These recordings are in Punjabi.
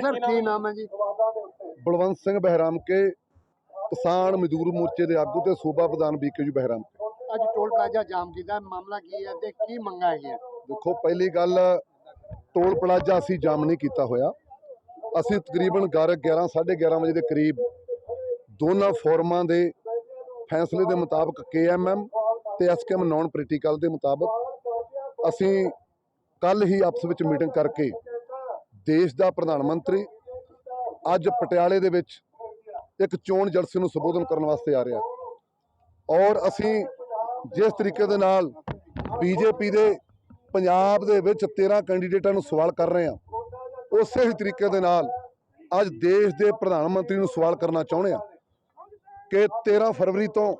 ਸਰ ਕੀ ਨਾਮ ਹੈ ਜੀ? ਬਲਵੰਤ ਸਿੰਘ ਬਹਿਰਾਮ ਕੇ ਕਿਸਾਨ ਮਜ਼ਦੂਰ ਮੋਰਚੇ ਦੇ ਆਗੂ ਤੇ ਸੂਬਾ ਪ੍ਰਧਾਨ ਬੀਕੇਯੂ ਬਹਿਰਾਮ ਅੱਜ ਟੋਲ ਪਲਾਜ਼ਾ ਜਾਮ ਕੀਤਾ ਮਾਮਲਾ ਕੀ ਹੈ ਤੇ ਕੀ ਮੰਗਾਂ ਹੈਗੀਆਂ? ਦੇਖੋ ਪਹਿਲੀ ਗੱਲ ਟੋਲ ਪਲਾਜ਼ਾ ਅਸੀਂ ਜਾਮ ਨਹੀਂ ਕੀਤਾ ਹੋਇਆ। ਅਸੀਂ ਤਕਰੀਬਨ 11 11 11:30 ਵਜੇ ਦੇ ਕਰੀਬ ਦੋਨਾਂ ਫੋਰਮਾਂ ਦੇ ਫੈਸਲੇ ਦੇ ਮੁਤਾਬਕ ਕੇਐਮਐਮ ਤੇ ਐਸਕੇਐਮ ਨਾਨ ਪੋਲੀਟੀਕਲ ਦੇ ਮੁਤਾਬਕ ਅਸੀਂ ਕੱਲ ਹੀ ਆਪਸ ਵਿੱਚ ਮੀਟਿੰਗ ਕਰਕੇ ਦੇਸ਼ ਦਾ ਪ੍ਰਧਾਨ ਮੰਤਰੀ ਅੱਜ ਪਟਿਆਲੇ ਦੇ ਵਿੱਚ ਇੱਕ ਚੋਣ ਜਲਸੇ ਨੂੰ ਸੰਬੋਧਨ ਕਰਨ ਵਾਸਤੇ ਆ ਰਿਹਾ। ਔਰ ਅਸੀਂ ਜਿਸ ਤਰੀਕੇ ਦੇ ਨਾਲ ਬੀਜੇਪੀ ਦੇ, ਪੰਜਾਬ ਦੇ ਵਿੱਚ 13 ਕੈਂਡੀਡੇਟਾਂ ਨੂੰ ਸਵਾਲ ਕਰ ਰਹੇ ਹਾਂ, ਉਸੇ ਹੀ ਤਰੀਕੇ ਦੇ ਨਾਲ ਅੱਜ ਦੇਸ਼ ਦੇ ਪ੍ਰਧਾਨ ਮੰਤਰੀ ਨੂੰ ਸਵਾਲ ਕਰਨਾ ਚਾਹੁੰਦੇ ਹਾਂ ਕਿ 13 ਫਰਵਰੀ ਤੋਂ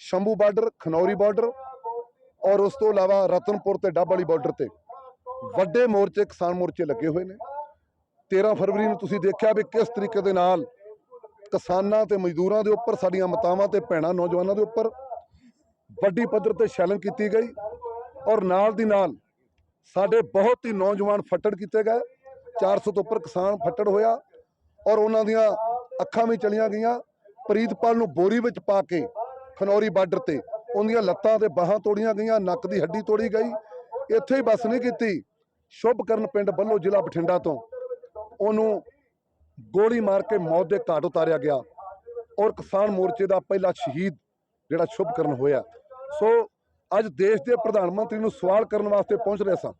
ਸ਼ੰਭੂ ਬਾਰਡਰ, ਖਨੌਰੀ ਬਾਰਡਰ ਔਰ ਉਸ ਤੋਂ ਇਲਾਵਾ ਰਤਨਪੁਰ ਤੇ ਡੱਬ ਵਾਲੀ ਬਾਰਡਰ ਤੇ ਵੱਡੇ ਮੋਰਚੇ, ਕਿਸਾਨ ਮੋਰਚੇ ਲੱਗੇ ਹੋਏ ਨੇ। 13 ਫਰਵਰੀ ਨੂੰ ਤੁਸੀਂ ਦੇਖਿਆ ਵੀ ਕਿਸ ਤਰੀਕੇ ਦੇ ਨਾਲ ਕਿਸਾਨਾਂ ਤੇ ਮਜ਼ਦੂਰਾਂ ਦੇ ਉੱਪਰ, ਸਾਡੀਆਂ ਮਾਤਾਵਾਂ ਤੇ ਭੈਣਾਂ, ਨੌਜਵਾਨਾਂ ਦੇ ਉੱਪਰ ਵੱਡੀ ਪੱਧਰ ਤੇ ਸ਼ੈਲਨ ਕੀਤੀ ਗਈ ਔਰ ਨਾਲ ਦੀ ਨਾਲ ਸਾਡੇ ਬਹੁਤ ਹੀ ਨੌਜਵਾਨ ਫੱਟੜ ਕੀਤੇ ਗਏ। 400 ਤੋਂ ਉੱਪਰ ਕਿਸਾਨ ਫੱਟੜ ਹੋਇਆ ਔਰ ਉਹਨਾਂ ਦੀਆਂ ਅੱਖਾਂ ਵੀ ਚਲੀਆਂ ਗਈਆਂ। ਪ੍ਰੀਤਪਾਲ ਨੂੰ ਬੋਰੀ ਵਿੱਚ ਪਾ ਕੇ ਖਨੌਰੀ ਬਾਰਡਰ ਤੇ ਉਹਦੀਆਂ ਲੱਤਾਂ ਤੇ ਬਾਹਾਂ ਤੋੜੀਆਂ ਗਈਆਂ, ਨੱਕ ਦੀ ਹੱਡੀ ਤੋੜੀ ਗਈ। ਇੱਥੇ ਹੀ ਬਸ ਨਹੀਂ ਕੀਤੀ। ਸ਼ੁਭਕਰਨ ਪਿੰਡ ਬੱਲੋ ਜ਼ਿਲ੍ਹਾ ਬਠਿੰਡਾ ਤੋਂ। ਉਹਨੂੰ ਗੋਲੀ ਮਾਰ ਕੇ ਮੌਤ ਦੇ ਘਾਟ ਉਤਾਰਿਆ ਗਿਆ। ਔਰ ਕਿਸਾਨ ਮੋਰਚੇ ਦਾ ਪਹਿਲਾ ਸ਼ਹੀਦ ਜਿਹੜਾ ਸ਼ੁਭਕਰਨ ਹੋਇਆ। ਸੋ ਅੱਜ ਦੇਸ਼ ਦੇ ਪ੍ਰਧਾਨ ਮੰਤਰੀ ਨੂੰ ਸਵਾਲ ਕਰਨ ਵਾਸਤੇ ਪਹੁੰਚ ਰਹੇ ਸਾਂ।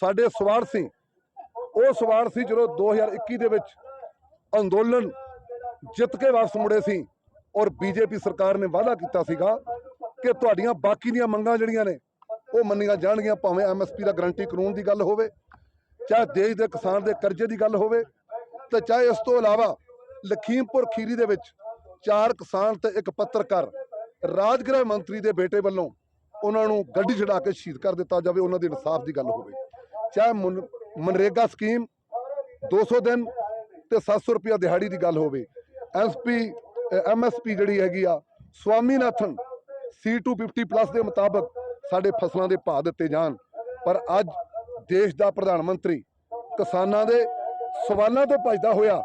ਸਾਡੇ ਸਵਾਲ ਸੀ। ਉਹ ਸਵਾਲ ਸੀ ਜਦੋਂ 2021 ਦੇ ਵਿੱਚ ਅੰਦੋਲਨ ਜਿੱਤ ਕੇ ਵਾਪਸ ਮੁੜੇ ਸੀ ਔਰ ਬੀਜੇਪੀ ਸਰਕਾਰ ਨੇ ਵਾਅਦਾ ਕੀਤਾ ਸੀਗਾ ਕਿ ਤੁਹਾਡੀਆਂ ਬਾਕੀ ਦੀਆਂ ਮੰਗਾਂ ਜਿਹੜੀਆਂ ਨੇ ਉਹ ਮੰਨੀਆਂ ਜਾਣਗੀਆਂ ਭਾਵੇਂ ਐਮਐਸਪੀ ਦਾ ਗਰੰਟੀ ਕਾਨੂੰਨ ਦੀ ਗੱਲ ਹੋਵੇ, ਚਾਹੇ ਦੇਸ਼ ਦੇ ਕਿਸਾਨ ਦੇ ਕਰਜ਼ੇ ਦੀ ਗੱਲ ਹੋਵੇ, ਤੇ ਚਾਹੇ ਇਸ ਤੋਂ ਇਲਾਵਾ ਲਖੀਮਪੁਰ ਖੀਰੀ ਦੇ ਵਿੱਚ ਚਾਰ ਕਿਸਾਨ ਤੇ ਇੱਕ ਪੱਤਰਕਾਰ ਰਾਜ ਗ੍ਰਹਿ ਮੰਤਰੀ ਦੇ ਬੇਟੇ ਵੱਲੋਂ ਉਹਨਾਂ ਨੂੰ ਗੱਡੀ ਛਡਾ ਕੇ ਸ਼ਹੀਦ ਕਰ ਦਿੱਤਾ ਜਾਵੇ, ਉਹਨਾਂ ਦੇ ਇਨਸਾਫ ਦੀ ਗੱਲ ਹੋਵੇ। ਚਾਹੇ ਮਨ- ਮਨਰੇਗਾ ਸਕੀਮ 200 ਦਿਨ ਤੇ 700 ਰੁਪਇਆ ਦਿਹਾੜੀ ਦੀ ਗੱਲ ਹੋਵੇ ਐਸਪੀ ਐਮਐਸਪੀ ਜਿਹੜੀ ਹੈਗੀ ਆ, ਸਵਾਮੀਨਾਥਨ C250 ਪਲੱਸ ਦੇ ਮੁਤਾਬਕ ਸਾਡੇ ਫਸਲਾਂ ਦੇ ਭਾਅ ਦਿੱਤੇ ਜਾਣ। ਪਰ ਅੱਜ ਦੇਸ਼ ਦਾ ਪ੍ਰਧਾਨ ਮੰਤਰੀ ਕਿਸਾਨਾਂ ਦੇ ਸਵਾਲਾਂ ਤੋਂ ਭੱਜਦਾ ਹੋਇਆ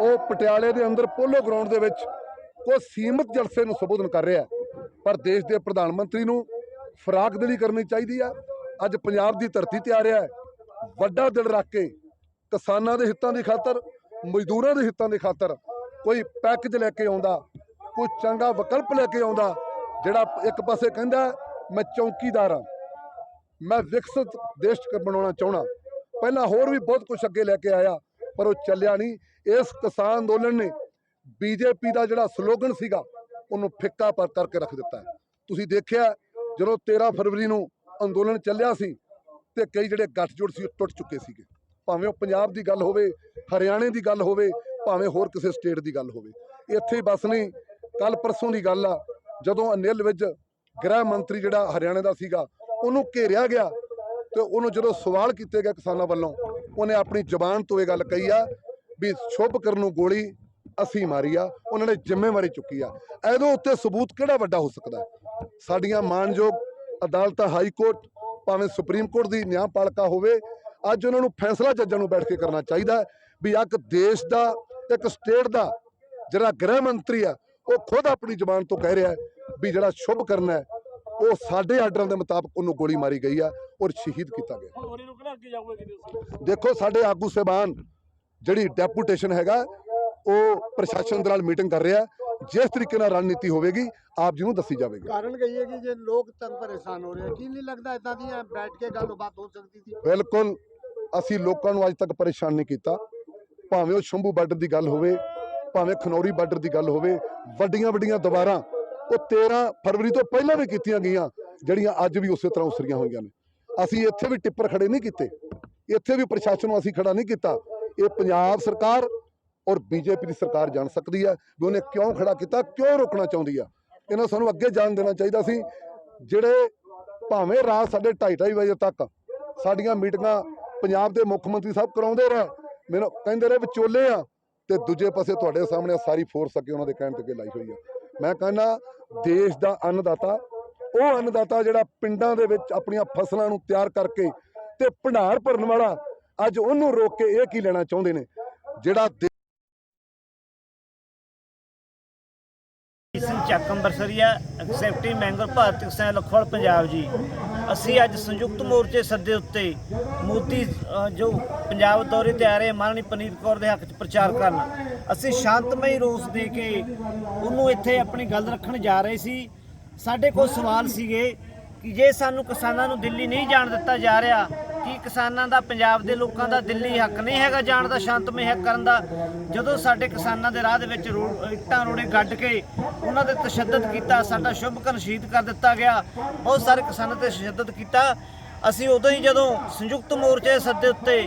ਉਹ ਪਟਿਆਲੇ ਦੇ ਅੰਦਰ ਪੋਲੋ ਗਰਾਊਂਡ ਦੇ ਵਿੱਚ ਕੋਈ ਸੀਮਤ ਜਲਸੇ ਨੂੰ ਸੰਬੋਧਨ ਕਰ ਰਿਹਾ ਪਰ ਦੇਸ਼ ਦੇ ਪ੍ਰਧਾਨ ਮੰਤਰੀ ਨੂੰ ਫਰਾਕ ਦਿਲੀ ਕਰਨੀ ਚਾਹੀਦੀ ਆ। ਅੱਜ ਪੰਜਾਬ ਦੀ ਧਰਤੀ ਤੇ ਆ ਰਿਹਾ ਹੈ। ਵੱਡਾ ਦਿਲ ਰੱਖ ਕੇ ਕਿਸਾਨਾਂ ਦੇ ਹਿੱਤਾਂ ਦੀ ਖਾਤਰ, ਮਜ਼ਦੂਰਾਂ ਦੇ ਹਿੱਤਾਂ ਦੀ ਖਾਤਰ ਕੋਈ ਪੈਕੇਜ ਲੈ ਕੇ ਆਉਂਦਾ, ਕੋਈ ਚੰਗਾ ਵਿਕਲਪ ਲੈ ਕੇ ਆਉਂਦਾ, ਜਿਹੜਾ ਇੱਕ ਪਾਸੇ ਕਹਿੰਦਾ ਮੈਂ ਚੌਕੀਦਾਰ ਹਾਂ। ਮੈਂ ਵਿਕਸਿਤ ਦੇਸ਼ ਬਣਾਉਣਾ ਚਾਹਣਾ ਪਹਿਲਾਂ ਹੋਰ ਵੀ ਬਹੁਤ ਕੁਝ ਅੱਗੇ ਲੈ ਕੇ ਆਇਆ, ਪਰ ਉਹ ਚੱਲਿਆ ਨਹੀਂ। ਇਸ ਕਿਸਾਨ ਅੰਦੋਲਨ ਨੇ ਬੀਜੇਪੀ ਦਾ ਜਿਹੜਾ ਸਲੋਗਨ ਸੀਗਾ, ਉਹਨੂੰ ਫਿੱਕਾ ਪਰ ਕਰਕੇ ਰੱਖ ਦਿੱਤਾ ਤੁਸੀਂ ਦੇਖਿਆ, ਜਦੋਂ 13 ਫਰਵਰੀ ਨੂੰ ਅੰਦੋਲਨ ਚੱਲਿਆ ਸੀ, ਤੇ ਕਈ ਜਿਹੜੇ ਗੱਠਜੋੜ ਸੀ, ਉਹ ਟੁੱਟ ਚੁੱਕੇ ਸੀਗੇ। ਭਾਵੇਂ ਉਹ ਪੰਜਾਬ ਦੀ ਗੱਲ ਹੋਵੇ, ਹਰਿਆਣੇ ਦੀ ਗੱਲ ਹੋਵੇ, ਭਾਵੇਂ ਹੋਰ ਕਿਸੇ ਸਟੇਟ ਦੀ ਗੱਲ ਹੋਵੇ। ਇੱਥੇ ਬਸ ਨਹੀਂ ਕੱਲ ਪਰਸੋਂ ਦੀ ਗੱਲ ਆ, ਜਦੋਂ ਅਨਿਲ ਵਿੱਚ ਗ੍ਰਹਿ ਮੰਤਰੀ ਜਿਹੜਾ ਹਰਿਆਣੇ ਦਾ ਸੀਗਾ, ਉਹਨੂੰ ਘੇਰਿਆ ਗਿਆ ਤੇ ਉਹਨੂੰ ਜਦੋਂ ਸਵਾਲ ਕੀਤੇ ਗਏ ਕਿਸਾਨਾਂ ਵੱਲੋਂ, ਉਹਨੇ ਆਪਣੀ ਜ਼ੁਬਾਨ ਤੋਂ ਇਹ ਗੱਲ ਕਹੀ ਆ ਵੀ ਸ਼ੁਭ ਕਰਨ ਨੂੰ ਗੋਲੀ ਅਸੀਂ ਮਾਰੀ ਆ, ਉਹਨਾਂ ਨੇ ਜ਼ਿੰਮੇਵਾਰੀ ਚੁੱਕੀ ਆ। ਇਹਦੇ ਉੱਤੇ ਸਬੂਤ ਕਿਹੜਾ ਵੱਡਾ ਹੋ ਸਕਦਾ ਸਾਡੀਆਂ ਮਾਨਯੋਗ ਅਦਾਲਤਾਂ, ਹਾਈ ਕੋਰਟ, ਭਾਵੇਂ ਸੁਪਰੀਮ ਕੋਰਟ ਦੀ ਨਿਆਂਪਾਲਿਕਾ ਹੋਵੇ, ਅੱਜ ਉਹਨਾਂ ਨੂੰ ਫੈਸਲਾ ਜੱਜਾਂ ਨੂੰ ਬੈਠ ਕੇ ਕਰਨਾ ਚਾਹੀਦਾ ਵੀ ਇੱਕ ਦੇਸ਼ ਦਾ, ਇੱਕ ਸਟੇਟ ਦਾ ਜਿਹੜਾ ਗ੍ਰਹਿ ਮੰਤਰੀ ਆ, ਉਹ ਖੁਦ ਆਪਣੀ ਜ਼ੁਬਾਨ ਤੋਂ ਕਹਿ ਰਿਹਾ ਵੀ ਜਿਹੜਾ ਸ਼ੁਭ ਕਰਨਾ ਹੈ ਉਹ ਸਾਡੇ ਆਰਡਰਾਂ ਦੇ ਮੁਤਾਬਕ ਉਹਨੂੰ ਗੋਲੀ ਮਾਰੀ ਗਈ ਆ ਔਰ ਸ਼ਹੀਦ ਕੀਤਾ ਗਿਆ। ਦੇਖੋ ਸਾਡੇ ਆਗੂ ਸਹਿਬਾਨ ਜਿਹੜੀ ਡੈਪੂਟੇਸ਼ਨ ਹੈਗਾ ਉਹ ਪ੍ਰਸ਼ਾਸਨ ਦੇ ਨਾਲ ਮੀਟਿੰਗ ਕਰ ਰਿਹਾ। ਜਿਸ ਤਰੀਕੇ ਨਾਲ ਰਣਨੀਤੀ ਹੋਵੇਗੀ ਆਪ ਜੀ ਨੂੰ ਦੱਸੀ ਜਾਵੇਗੀ। ਕਾਰਨ ਕਹੀ ਹੈ ਕਿ ਜੇ ਲੋਕ ਤੰਗ ਪਰੇਸ਼ਾਨ ਹੋ ਰਹੇ ਆ, ਕੀ ਨਹੀਂ ਲੱਗਦਾ ਇਦਾਂ ਦੀ ਬੈਠ ਕੇ ਗੱਲਬਾਤ ਹੋ ਸਕਦੀ ਸੀ? ਬਿਲਕੁਲ ਅਸੀਂ ਲੋਕਾਂ ਨੂੰ ਅੱਜ ਤੱਕ ਪਰੇਸ਼ਾਨ ਨਹੀਂ ਕੀਤਾ। ਭਾਵੇਂ ਉਹ ਸ਼ੰਭੂ ਬਾਰਡਰ ਦੀ ਗੱਲ ਹੋਵੇ ਭਾਵੇਂ ਖਨੌਰੀ ਬਾਰਡਰ ਦੀ ਗੱਲ ਹੋਵੇ ਵੱਡੀਆਂ ਵੱਡੀਆਂ ਦੁਬਾਰਾ ਉਹ 13 ਫਰਵਰੀ ਤੋਂ ਪਹਿਲਾਂ ਵੀ ਕੀਤੀਆਂ ਗਈਆਂ, ਜਿਹੜੀਆਂ ਅੱਜ ਵੀ ਉਸੇ ਤਰ੍ਹਾਂ ਉਸਰੀਆਂ ਹੋਈਆਂ ਨੇ। ਅਸੀਂ ਇੱਥੇ ਵੀ ਟਿੱਪਰ ਖੜੇ ਨਹੀਂ ਕੀਤੇ। ਇੱਥੇ ਵੀ ਪ੍ਰਸ਼ਾਸਨ ਨੂੰ ਅਸੀਂ ਖੜਾ ਨਹੀਂ ਕੀਤਾ। ਇਹ ਪੰਜਾਬ ਸਰਕਾਰ ਔਰ ਬੀਜੇਪੀ ਦੀ ਸਰਕਾਰ ਜਾਣ ਸਕਦੀ ਹੈ ਵੀ ਉਹਨੇ ਕਿਉਂ ਖੜਾ ਕੀਤਾ, ਕਿਉਂ ਰੋਕਣਾ ਚਾਹੁੰਦੀ ਆ। ਇਹਨਾਂ ਸਾਨੂੰ ਅੱਗੇ ਜਾਣ ਦੇਣਾ ਚਾਹੀਦਾ ਸੀ। ਜਿਹੜੇ ਭਾਵੇਂ ਰਾਤ ਸਾਡੇ 2:30 ਵਜੇ ਤੱਕ ਸਾਡੀਆਂ ਮੀਟਿੰਗਾਂ ਪੰਜਾਬ ਦੇ ਮੁੱਖ ਮੰਤਰੀ ਸਾਹਿਬ ਕਰਾਉਂਦੇ ਰਹੇ ਮੈਨੂੰ ਕਹਿੰਦੇ ਰਹੇ ਵਿਚੋਲੇ ਆ, ਤੇ ਦੂਜੇ ਪਾਸੇ ਤੁਹਾਡੇ ਸਾਹਮਣੇ ਸਾਰੀ ਫੋਰਸ ਅੱਗੇ ਉਹਨਾਂ ਦੇ ਕਹਿਣ ਤੇ ਅੱਗੇ ਲਾਈ ਹੋਈ ਆ। ਮੈਂ ਕਹਿੰਦਾ ਦੇਸ਼ ਦਾ ਅੰਨਦਾਤਾ, ਉਹ ਅੰਨਦਾਤਾ ਜਿਹੜਾ ਪਿੰਡਾਂ ਦੇ ਵਿੱਚ ਆਪਣੀਆਂ ਫਸਲਾਂ ਨੂੰ ਤਿਆਰ ਕਰਕੇ ਤੇ ਭੰਡਾਰ ਭਰਨ ਵਾਲਾ ਅੱਜ ਉਹਨੂੰ ਰੋਕ ਕੇ ਇਹ ਕੀ ਲੈਣਾ ਚਾਹੁੰਦੇ ਨੇ? ਜਿਹੜਾ ਦੇ- ਸਿੰਘ ਚੱਕ ਅੰਬਰਸਰੀਆ ਐਗਜ਼ੈਕਟਿਵ ਮੈਂਬਰ ਭਾਰਤੀ ਕਿਸਾਨ ਲਖਵਾਲ ਪੰਜਾਬ ਜੀ। ਅਸੀਂ ਅੱਜ ਸੰਯੁਕਤ ਮੋਰਚੇ ਸੱਦੇ ਉੱਤੇ ਮੋਦੀ ਜੋ ਪੰਜਾਬ ਦੌਰੇ ਤੇ ਆ ਰਹੇ ਮਾਨਣੀ ਪਨੀਤ ਕੌਰ ਦੇ ਹੱਕ 'ਚ ਪ੍ਰਚਾਰ ਕਰਨ। ਅਸੀਂ ਸ਼ਾਂਤਮਈ ਰੋਸ ਦੇ ਕੇ ਉਹਨੂੰ ਇੱਥੇ ਆਪਣੀ ਗੱਲ ਰੱਖਣ ਜਾ ਰਹੇ ਸੀ। ਸਾਡੇ ਕੋਲ ਸਵਾਲ ਸੀਗੇ ਕਿ ਜੇ ਸਾਨੂੰ ਕਿਸਾਨਾਂ ਨੂੰ ਦਿੱਲੀ ਨਹੀਂ ਜਾਣ ਦਿੱਤਾ ਜਾ ਰਿਹਾ ਕਿ ਕਿਸਾਨਾਂ ਦਾ ਪੰਜਾਬ ਦੇ ਲੋਕਾਂ ਦਾ ਦਿੱਲੀ ਹੱਕ ਨਹੀਂ ਹੈਗਾ ਜਾਣ ਦਾ ਸ਼ਾਂਤਮਈ ਹੱਕ ਕਰਨ ਦਾ। ਜਦੋਂ ਸਾਡੇ ਕਿਸਾਨਾਂ ਦੇ ਰਾਹ ਦੇ ਵਿੱਚ ਰੋ- ਇੱਟਾਂ ਰੋੜੇ ਗੱਡ ਕੇ ਉਹਨਾਂ ਤੇ ਤਸ਼ੱਦਦ ਕੀਤਾ, ਸਾਡਾ ਸ਼ੁਭਕਨ ਸ਼ਹੀਦ ਕਰ ਦਿੱਤਾ ਗਿਆ। ਬਹੁਤ ਸਾਰੇ ਕਿਸਾਨਾਂ ਤੇ ਤਸ਼ੱਦਦ ਕੀਤਾ। ਅਸੀਂ ਉਦੋਂ ਹੀ ਜਦੋਂ ਸੰਯੁਕਤ ਮੋਰਚੇ ਦੇ ਸੱਦੇ ਉੱਤੇ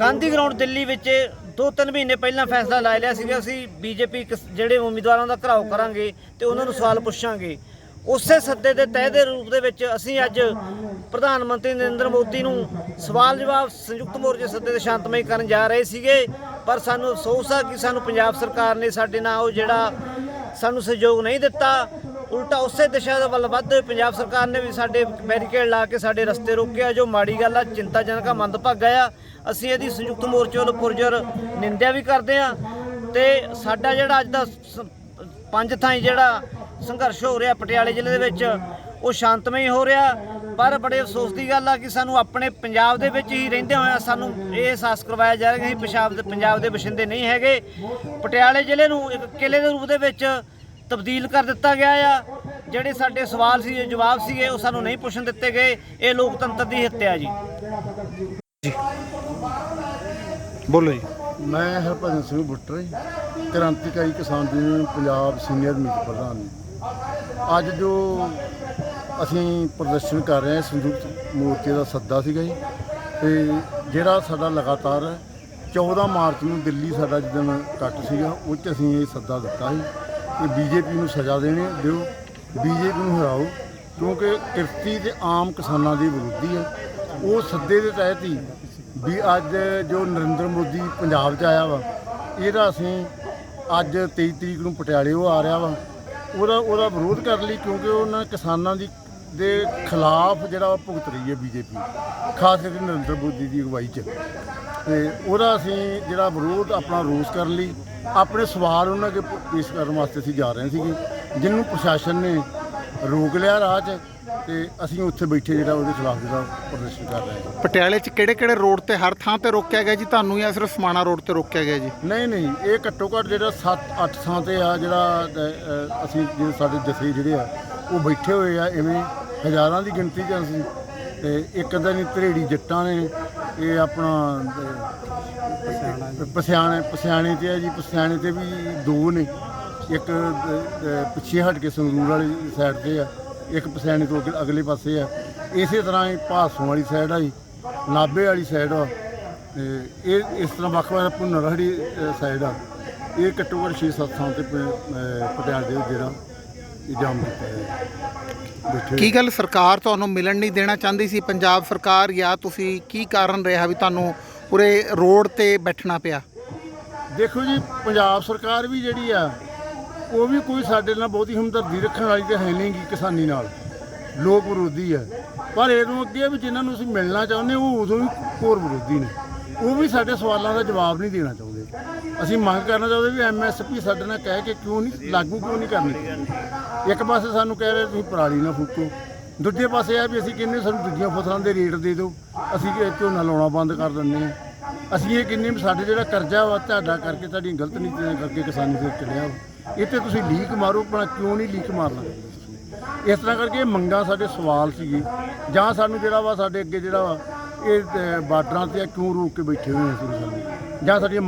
ਗਾਂਧੀ ਗਰਾਊਂਡ ਦਿੱਲੀ ਵਿੱਚ ਦੋ ਤਿੰਨ ਮਹੀਨੇ ਪਹਿਲਾਂ ਫੈਸਲਾ ਲੈ ਲਿਆ ਸੀਗਾ, ਅਸੀਂ ਬੀਜੇਪੀ ਜਿਹੜੇ ਉਮੀਦਵਾਰਾਂ ਦਾ ਘਰਾਓ ਕਰਾਂਗੇ ਤੇ ਉਹਨਾਂ ਨੂੰ ਸਵਾਲ ਪੁੱਛਾਂਗੇ। ਉਸੇ ਸੱਦੇ ਦੇ ਤਹਿ ਦੇ ਰੂਪ ਦੇ ਵਿੱਚ ਅਸੀਂ ਅੱਜ ਪ੍ਰਧਾਨ ਮੰਤਰੀ ਨਰਿੰਦਰ ਮੋਦੀ ਨੂੰ ਸਵਾਲ ਜਵਾਬ ਸੰਯੁਕਤ ਮੋਰਚੇ ਸੱਦੇ ਦੇ ਸ਼ਾਂਤਮਈ ਕਰਨ ਜਾ ਰਹੇ ਸੀਗੇ, ਪਰ ਸਾਨੂੰ ਅਫਸੋਸ ਆ ਕਿ ਸਾਨੂੰ ਪੰਜਾਬ ਸਰਕਾਰ ਨੇ ਸਾਡੇ ਨਾਲ ਉਹ ਜਿਹੜਾ ਸਾਨੂੰ ਸਹਿਯੋਗ ਨਹੀਂ ਦਿੱਤਾ। ਉਲਟਾ ਉਸੇ ਦਿਸ਼ਾ ਦੇ ਵੱਲ ਵੱਧ ਪੰਜਾਬ ਸਰਕਾਰ ਨੇ ਵੀ ਸਾਡੇ ਬੈਰੀਕੇਡ ਲਾ ਕੇ ਸਾਡੇ ਰਸਤੇ ਰੋਕਿਆ, ਜੋ ਮਾੜੀ ਗੱਲ ਆ, ਚਿੰਤਾਜਨਕ ਆ ਮੰਦਭਾਗਾ ਆ ਅਸੀਂ ਇਹਦੀ ਸੰਯੁਕਤ ਮੋਰਚੇ ਵੱਲੋਂ ਪੁਰਜਰ ਨਿੰਦਿਆ ਵੀ ਕਰਦੇ ਆ ਤੇ ਸਾਡਾ ਜਿਹੜਾ ਅੱਜ ਦਾ ਸ- ਪੰਜ ਥਾਈਂ ਜਿਹੜਾ ਸੰਘਰਸ਼ ਹੋ ਰਿਹਾ ਪਟਿਆਲੇ ਜ਼ਿਲ੍ਹੇ ਦੇ ਵਿੱਚ ਉਹ ਸ਼ਾਂਤਮਈ ਹੋ ਰਿਹਾ। ਪਰ ਬੜੇ ਅਫਸੋਸ ਦੀ ਗੱਲ ਆ ਕਿ ਸਾਨੂੰ ਆਪਣੇ ਪੰਜਾਬ ਦੇ ਵਿੱਚ ਹੀ ਰਹਿੰਦੇ ਹੋਇਆ ਸਾਨੂੰ ਇਹ ਅਹਿਸਾਸ ਕਰਵਾਇਆ ਜਾ ਰਿਹਾ ਕਿ ਅਸੀਂ ਪੰਜਾਬ ਦੇ ਪੰਜਾਬ ਦੇ ਵਸਿੰਦੇ ਨਹੀਂ ਹੈਗੇ। ਪਟਿਆਲੇ ਜ਼ਿਲ੍ਹੇ ਨੂੰ ਇੱਕ ਕਿਲੇ ਦੇ ਰੂਪ ਦੇ ਵਿੱਚ ਤਬਦੀਲ ਕਰ ਦਿੱਤਾ ਗਿਆ ਆ। ਜਿਹੜੇ ਸਾਡੇ ਸਵਾਲ ਸੀ ਜਵਾਬ ਸੀਗੇ ਉਹ ਸਾਨੂੰ ਨਹੀਂ ਪੁੱਛਣ ਦਿੱਤੇ ਗਏ। ਇਹ ਲੋਕਤੰਤਰ ਦੀ ਹੱਤਿਆ ਜੀ। ਬੋਲੋ ਜੀ। ਮੈਂ ਹਰਭਜਨ ਸਿੰਘ ਬੁੱਟਰ ਜੀ, ਕ੍ਰਾਂਤੀਕਾਰੀ ਕਿਸਾਨ ਯੂਨੀਅਨ ਪੰਜਾਬ ਸੀਨੀਅਰ ਮੀਤ ਪ੍ਰਧਾਨ ਅੱਜ ਜੋ ਅਸੀਂ ਪ੍ਰਦਰਸ਼ਨ ਕਰ ਰਹੇ ਹਾਂ, ਸੰਯੁਕਤ ਮੋਰਚੇ ਦਾ ਸੱਦਾ ਸੀਗਾ ਜੀ। ਤੇ ਜਿਹੜਾ ਸਾਡਾ ਲਗਾਤਾਰ 14 ਮਾਰਚ ਨੂੰ ਦਿੱਲੀ ਸਾਡਾ ਜਿੱਦਣ ਕੱਟ ਸੀਗਾ, ਉਹ 'ਚ ਅਸੀਂ ਇਹ ਸੱਦਾ ਦਿੱਤਾ ਸੀ ਕਿ ਬੀਜੇਪੀ ਨੂੰ ਸਜ਼ਾ ਦੇਣੀ ਦਿਓ, ਬੀਜੇਪੀ ਨੂੰ ਹਰਾਓ, ਕਿਉਂਕਿ ਕਿਰਤੀ ਤੇ ਆਮ ਕਿਸਾਨਾਂ ਦੀ ਵਿਰੋਧੀ ਹੈ ਉਹ ਸੱਦੇ ਦੇ ਤਹਿਤ ਹੀ ਵੀ ਅੱਜ ਜੋ ਨਰਿੰਦਰ ਮੋਦੀ ਪੰਜਾਬ 'ਚ ਆਇਆ ਵਾ, ਇਹਦਾ ਅਸੀਂ ਅੱਜ 23 ਤਰੀਕ ਨੂੰ ਪਟਿਆਲੇ ਉਹ ਆ ਰਿਹਾ ਵਾ। ਉਹਦਾ ਉਹਦਾ ਵਿਰੋਧ ਕਰਨ ਲਈ ਕਿਉਂਕਿ ਉਹਨਾਂ ਕਿਸਾਨਾਂ ਦੀ ਦੇ ਖਿਲਾਫ ਜਿਹੜਾ ਉਹ ਭੁਗਤ ਰਹੀ ਹੈ ਬੀਜੇਪੀ। ਖਾਸ ਕਰਕੇ ਨਰਿੰਦਰ ਮੋਦੀ ਦੀ ਅਗਵਾਈ 'ਚ। ਤੇ ਉਹਦਾ ਅਸੀਂ ਜਿਹੜਾ ਵਿਰੋਧ ਆਪਣਾ ਰੋਸ ਕਰਨ ਲਈ ਆਪਣੇ ਸਵਾਲ ਉਹਨਾਂ ਅੱਗੇ ਪੇਸ਼ ਕਰਨ ਵਾਸਤੇ ਅਸੀਂ ਜਾ ਰਹੇ ਸੀਗੇ। ਜਿਹਨੂੰ ਪ੍ਰਸ਼ਾਸਨ ਨੇ ਰੋਕ ਲਿਆ ਰਾਹ 'ਚ। ਤੇ ਅਸੀਂ ਉੱਥੇ ਬੈਠੇ ਜਿਹੜਾ ਉਹਦੇ ਖਿਲਾਫ ਜਿਹੜਾ ਪ੍ਰਦਰਸ਼ਨ ਕਰ ਰਹੇ ਹਾਂ। ਪਟਿਆਲੇ 'ਚ ਕਿਹੜੇ ਕਿਹੜੇ ਰੋਡ ਤੇ ਹਰ ਥਾਂ ਤੇ ਰੋਕਿਆ ਗਿਆ ਜੀ ਤੁਹਾਨੂੰ ਜਾਂ ਸਿਰਫ ਸਮਾਣਾ ਰੋਡ ਤੇ ਰੋਕਿਆ ਗਿਆ ਜੀ? ਨਹੀਂ ਨਹੀਂ ਇਹ ਘੱਟੋ ਘੱਟ ਜਿਹੜਾ 7-8 ਥਾਂ ਤੇ ਆ ਜਿਹੜਾ ਅ, ਅਸੀਂ ਜਿਹੜੇ ਸਾਡੇ ਜਥੇ ਜਿਹੜੇ ਆ ਉਹ ਬੈਠੇ ਹੋਏ ਆ ਐਵੇਂ ਹਜ਼ਾਰਾਂ ਦੀ ਗਿਣਤੀ 'ਚ ਅਸੀਂ। ਤੇ ਇੱਕ ਅੱਧਾ ਨਹੀਂ ਧਰੇੜੀ ਜੱਟਾਂ ਨੇ ਇਹ ਆਪਣਾ ਅ, ਪਸਿਆਣੇ ਪਸਿਆਣੇ ਤੇ ਆ ਜੀ ਪਸਿਆਣੇ ਤੇ ਵੀ ਦੋ ਨੇ। ਇੱਕ ਅ, ਅ, ਪਿੱਛੇ ਹਟ ਕੇ ਸੰਗਰੂਰ ਵਾਲੀ ਸਾਈਡ ਤੇ ਆ। ਇੱਕ ਪਸਿਆਣੇ ਤੋਂ ਅੱਗੇ- ਅਗਲੇ ਪਾਸੇ ਆ। ਇਸੇ ਤਰ੍ਹਾਂ ਹੀ ਭਾਸੋਂ ਵਾਲੀ ਸਾਈਡ ਆ ਜੀ ਨਾਭੇ ਵਾਲੀ ਸਾਈਡ ਆ। ਤੇ ਇਹ ਇਸ ਤਰ੍ਹਾਂ ਵੱਖ ਵੱਖ ਭੁੰਨਰਹੜੀ ਸਾਈਡ ਆ। ਇਹ ਘੱਟੋ ਘੱਟ 6-7 ਥਾਂ ਤੇ ਪ- ਅਹ ਪਟਿਆਲੇ ਦੇ ਜਿਹੜਾ ਇਹ ਜਾਮ ਕੀਤਾ ਹੈ ਬੈਠੇ ਕੀ ਗੱਲ ਸਰਕਾਰ ਤੁਹਾਨੂੰ ਮਿਲਣ ਨਹੀਂ ਦੇਣਾ ਚਾਹੁੰਦੀ ਸੀ? ਪੰਜਾਬ ਸਰਕਾਰ ਜਾਂ ਤੁਸੀਂ ਕੀ ਕਾਰਨ ਰਿਹਾ ਵੀ ਤੁਹਾਨੂੰ ਪੂਰੇ ਰੋਡ ਤੇ ਬੈਠਣਾ ਪਿਆ? ਦੇਖੋ ਜੀ ਪੰਜਾਬ ਸਰਕਾਰ ਵੀ ਜਿਹੜੀ ਆ ਉਹ ਵੀ ਕੋਈ ਸਾਡੇ ਨਾਲ ਬਹੁਤੀ ਹਮਦਰਦੀ ਰੱਖਣ ਵਾਲੀ ਤੇ ਹੈ ਨਹੀਂ ਗੀ ਕਿਸਾਨੀ ਨਾਲ। ਲੋਕ ਵਿਰੋਧੀ ਹੈ ਪਰ ਇਹਨੂੰ ਅੱਗੇ ਆ ਵੀ ਜਿਨ੍ਹਾਂ ਨੂੰ ਅਸੀਂ ਮਿਲਣਾ ਚਾਹੁੰਦੇ ਉਹ ਉਦੋਂ ਵੀ ਹੋਰ ਵਿਰੋਧੀ ਨੇ। ਉਹ ਵੀ ਸਾਡੇ ਸਵਾਲਾਂ ਦਾ ਜਵਾਬ ਨਹੀਂ ਦੇਣਾ ਚਾਹੁੰਦੇ। ਅਸੀਂ ਮੰਗ ਕਰਨਾ ਚਾਹੁੰਦੇ ਵੀ ਐਮਐਸਪੀ ਸਾਡੇ ਨਾਲ ਕਹਿ ਕੇ ਕਿਉਂ ਨਹੀਂ, ਲਾਗੂ ਕਿਉਂ ਨਹੀਂ ਕਰਨੀ। ਇੱਕ ਪਾਸੇ ਸਾਨੂੰ ਕਹਿ ਰਹੇ ਤੁਸੀਂ ਪਰਾਲੀ ਨਾ ਫੂਕੋ। ਦੂਜੇ ਪਾਸੇ ਆ ਵੀ ਅਸੀਂ ਕਹਿੰਦੇ ਸਾਨੂੰ ਦੂਜੀਆਂ ਫਸਲਾਂ ਦੇ ਰੇਟ ਦੇ ਦਿਓ। ਅਸੀਂ ਝੋਨਾ ਲਾਉਣਾ ਬੰਦ ਕਰ ਦਿੰਦੇ ਹਾਂ। ਅਸੀਂ ਇਹ ਕਹਿੰਦੇ ਵੀ ਸਾਡੇ ਜਿਹੜਾ ਕਰਜ਼ਾ ਵਾ ਤੁਹਾਡਾ ਕਰਕੇ ਤੁਹਾਡੀਆਂ ਗਲਤ ਨੀਤੀਆਂ ਕਰਕੇ ਕਿਸਾਨੀ 'ਤੇ ਚੜਿਆ ਵਾ। ਇਹ ਤੇ ਤੁਸੀਂ ਲੀਕ ਮਾਰੋ ਭਲਾ ਕਿਉਂ ਨਹੀਂ ਲੀਕ ਮਾਰਨਾ? ਇਸ ਤਰ੍ਹਾਂ ਕਰਕੇ ਇਹ ਮੰਗਾਂ ਸਾਡੇ ਸਵਾਲ ਸੀਗੇ। ਜਾਂ ਸਾਨੂੰ ਜਿਹੜਾ ਵਾ ਸਾਡੇ ਅੱਗੇ ਜਿਹੜਾ ਵਾ ਇਹ ਅ, ਬਾਰਡਰਾਂ ਤੇ ਆ, ਕਿਉਂ ਰੋਕ ਕੇ ਬੈਠੇ ਹੋਏ ਆ ਤੁਸੀਂ ਸਾਨੂੰ ਜਾਂ ਸਾਡੀਆਂ